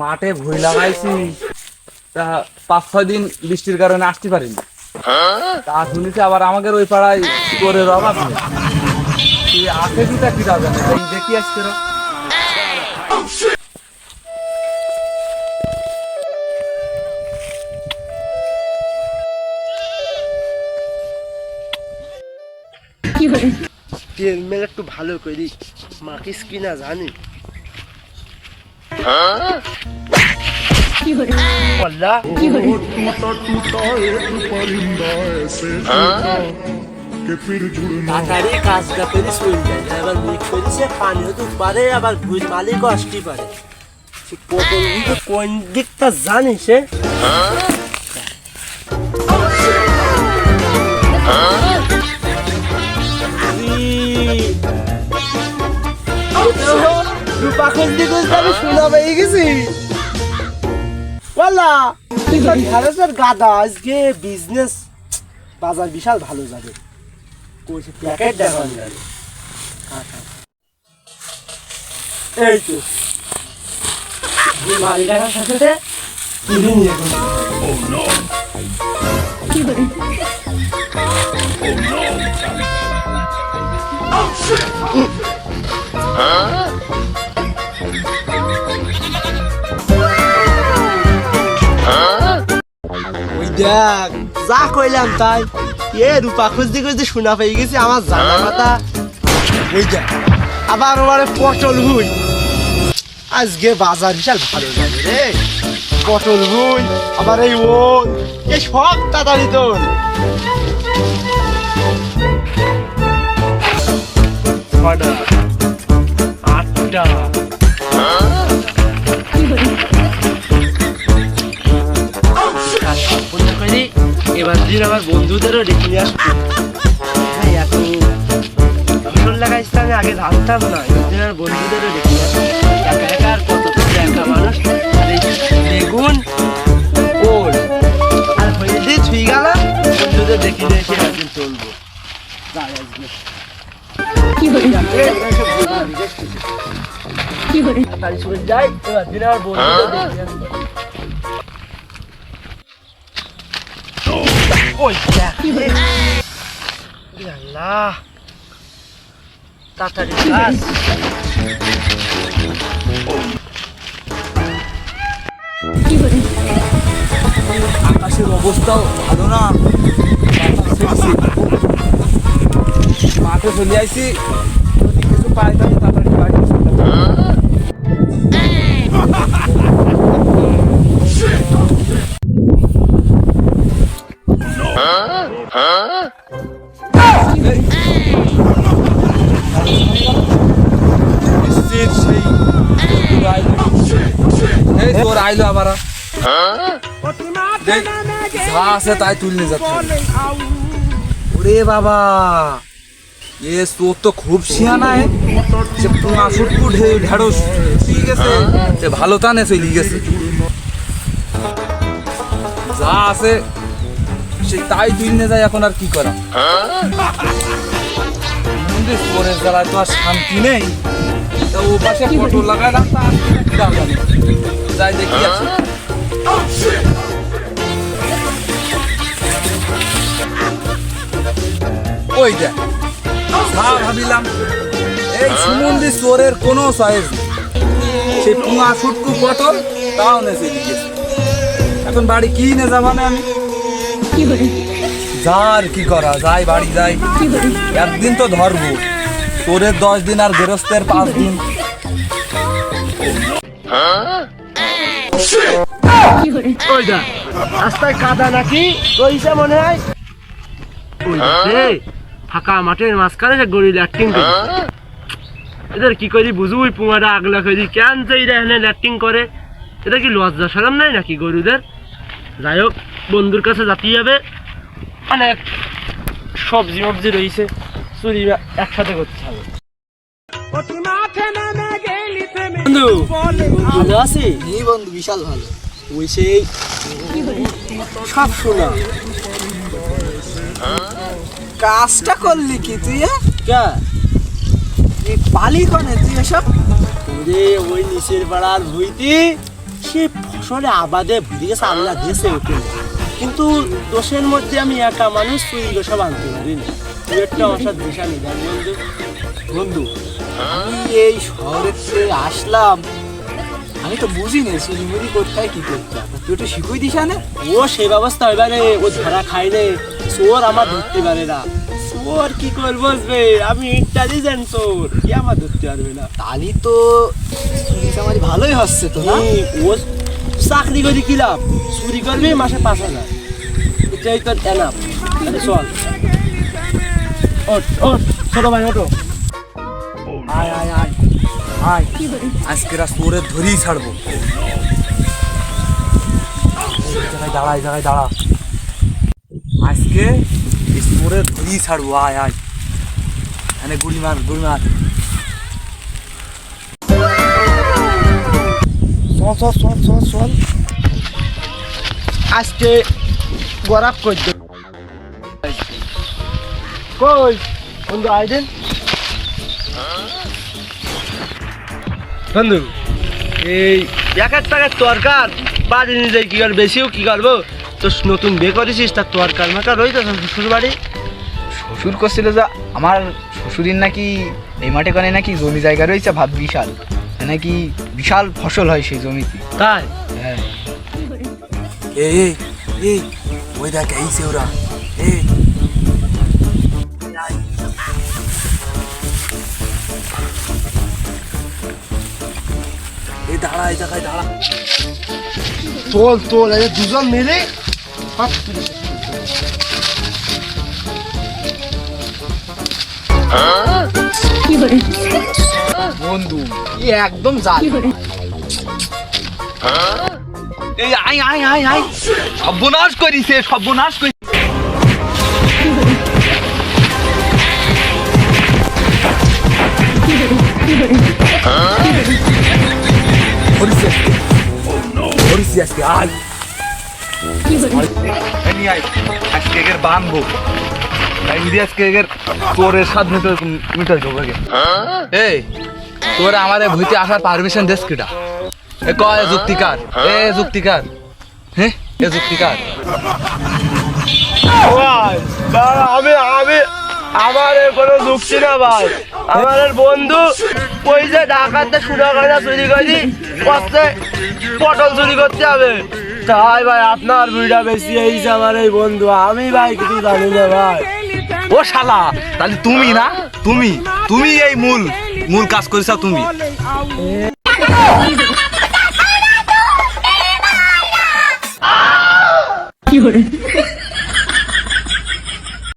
মাঠে ভুই লাগাইছি। তা পাঁচ ছয় দিন বৃষ্টির কারণে আসতে পারিনি। তা শুনেছি আবার আমাদের ওই পাড়ায় করে অভাব নেই আছে কি তা কি যাবে দেখি আসছে রে। তেল মেল একটু ভালো করি। মাকিস কিনা জানি। তাড়াতাড়ি কাজটা করে শুয়ে যায় এবার মিক্স করেছে পানিও আবার ভুল মালিকও আসতে পারে কোন দিকটা জানিস আমি পেয়ে গেছি। গাদা আজকে বিজনেস বাজার বিশাল ভালো যাবে। কইছে প্যাকেট যাবে এই তো। সাথে সাথে নিয়ে গেল। ওই দেখ যা কইলাম তাই। এ রূপা খুঁজতে খুঁজতে শোনা পেয়ে গেছি আমার জানা কথা ওই দেখ আবার ওবারে পটল হুই। আজকে বাজার বিশাল ভালো যাবে রে। পটল হুই আবার এই ওল। এই সব তাড়াতাড়ি তোর আটটা। এবার দিন আমার বন্ধুদেরও ডেকে নিয়ে এত ফসল লাগাইছি আমি আগে জানতাম না এবার দিন আমার বন্ধুদেরও ডেকে নিয়ে আসব। একা একা আর কত একা মানুষ? আর এই বেগুন ওল আর ছুঁই গেল বন্ধুদের ডেকে নিয়ে এসে একদিন চলবো। যাই আজকে তাড়াতাড়ি চলে যাই এবার দিন আমার বন্ধুদের ডেকে নিয়ে আসব ওই আল্লাহ তাড়াতাড়ি কাজ আকাশের অবস্থাও ভালো না। মাঠে চলে আইছি। যদি কিছু পাই তাহলে তাড়াতাড়ি এই তোর আইলো আবার দেখ, যা আছে তাই তুললে যাচ্ছে ওরে বাবা এ তোর তো খুব শিয়ানা এ সে পুনা সুটকু ঢেড়স ঠিক গেছে সে ভালো টানে চলে গেছে যা আছে সে তাই তুলনে যায় এখন আর কি করা? মন্দির জ্বালায় তো আর শান্তি নেই। তা ও পাশে ফটো লাগাইলাম তা আর কি দরকার নেই। যাই দেখি আছে। ওই দেখ ভাবিলাম, এই সুমন্দি চোরের কোনো সাইজ সে পুঙা সুটকু পটল, তাও নেছে এখন বাড়ি কি নে যাবানে আমি? যার কি করা যাই বাড়ি যাই। একদিন তো ধরবো। দশ দিন আর গেরস্তের পাঁচ দিন। রাস্তায় কাদা নাকি? মনে হয়। ফাঁকা মাঠের মাঝখানে যে গড়ি ল্যাট্রিং এদের কি করি বুঝুই পুঙাটা আগলা করি। কেন যে এরা এখানে ল্যাট্রিং করে? এটা কি লজ্জা সরম নাই নাকি গরুদের? যাই হোক বন্ধুর কাছে যাতে যাবে। অনেক সবজি মবজি রয়েছে চুরি একসাথে করতে হবে। বন্ধু ভালো আছি এই বন্ধু বিশাল ভালো। ওই সেই সব শোনা। কাজটা করলি কি তুই হ্যাঁ? পালি কনে তুই এসব? ওরে ওই নিচের পাড়ার ভুইতি। সে ফসলে আবাদে গেছে আল্লাহ দিয়েছে ওকে। কিন্তু দোষের মধ্যে আমি একা মানুষ তুই দোষা ভাঙতে পারি না তুই একটা দিশা নেই বন্ধু। বন্ধু আমি এই শহরে আসলাম আমি তো বুঝি না চুরিমুরি কোথায় কি করতে। তুই একটু শিখুই দিস না ও সেই ব্যবস্থা এবারে ও ধরা খাই রে চোর আমার ধরতে পারে না। চোর কি করব বে? আমি ইন্টেলিজেন্ট চোর। কি আমার ধরতে পারবে না? তালি তো ভালোই হচ্ছে তো না? ও চাকরি করে কি লাভ? চুরি করবি, মাসে পাঁচ হাজার। এটাই তোর এনাফ চল। ওঠ ওঠ, ছোট ভাই, ওঠো। আয় আয় আয় আয়। আজকে রা সোরে ধরেই ছাড়বো। জায়গায় দাঁড়া জায়গায় দাঁড়া। আজকে এই ধরেই ছাড়বো। আয় আয়। এখানে গুড়ি মার গুড়ি মার। চল চল চল চল চল। আজকে গরাব করতে কই? বন্ধু আইডেন বন্ধু, এই এক এক টাকার তরকার বাড়ি নিজে কি কর বেশিও কি করব? তো নতুন বিয়ে করেছিস তার তরকার মাকা রয়েছে শ্বশুর বাড়ি। শ্বশুর করছিল যে, আমার শ্বশুরের নাকি এই মাঠে কানে নাকি জমি জায়গা রয়েছে ভাব বিশাল। নাকি বিশাল ফসল হয় সেই জমিতে? তাই? হ্যাঁ। এই এই এই ওই দেখ এইছে ওরা। এই এই দাঁড়া এই জায়গায় দাঁড়া। তোল তোল এই দুজন মিলে বন্ধু ই একদম জাল এই আই আই আই আই সর্বনাশ করিছে সর্বনাশ করি বানবো আজকে স্বাদ মিটার মিটার দেবো। এই তোরা আমাদের ভুইতে আসার পারমিশন দেশ কিটা এ কয় যুক্তিকার? এ যুক্তিকার? হ্যাঁ এ যুক্তিকার? আমি আমি, আমার কোনো যুক্তি না ভাই। আমার বন্ধু ওই যে ডাকাতে করে চুরি করি পটল চুরি করতে হবে। তাই ভাই আপনার ভিড়টা বেশি হয়েছে আমার এই বন্ধু। আমি ভাই কিছু জানি না ভাই। ও শালা তাহলে তুমি না? তুমি? তুমি এই মূল মূল কাজ করেছ তুমি। কি hore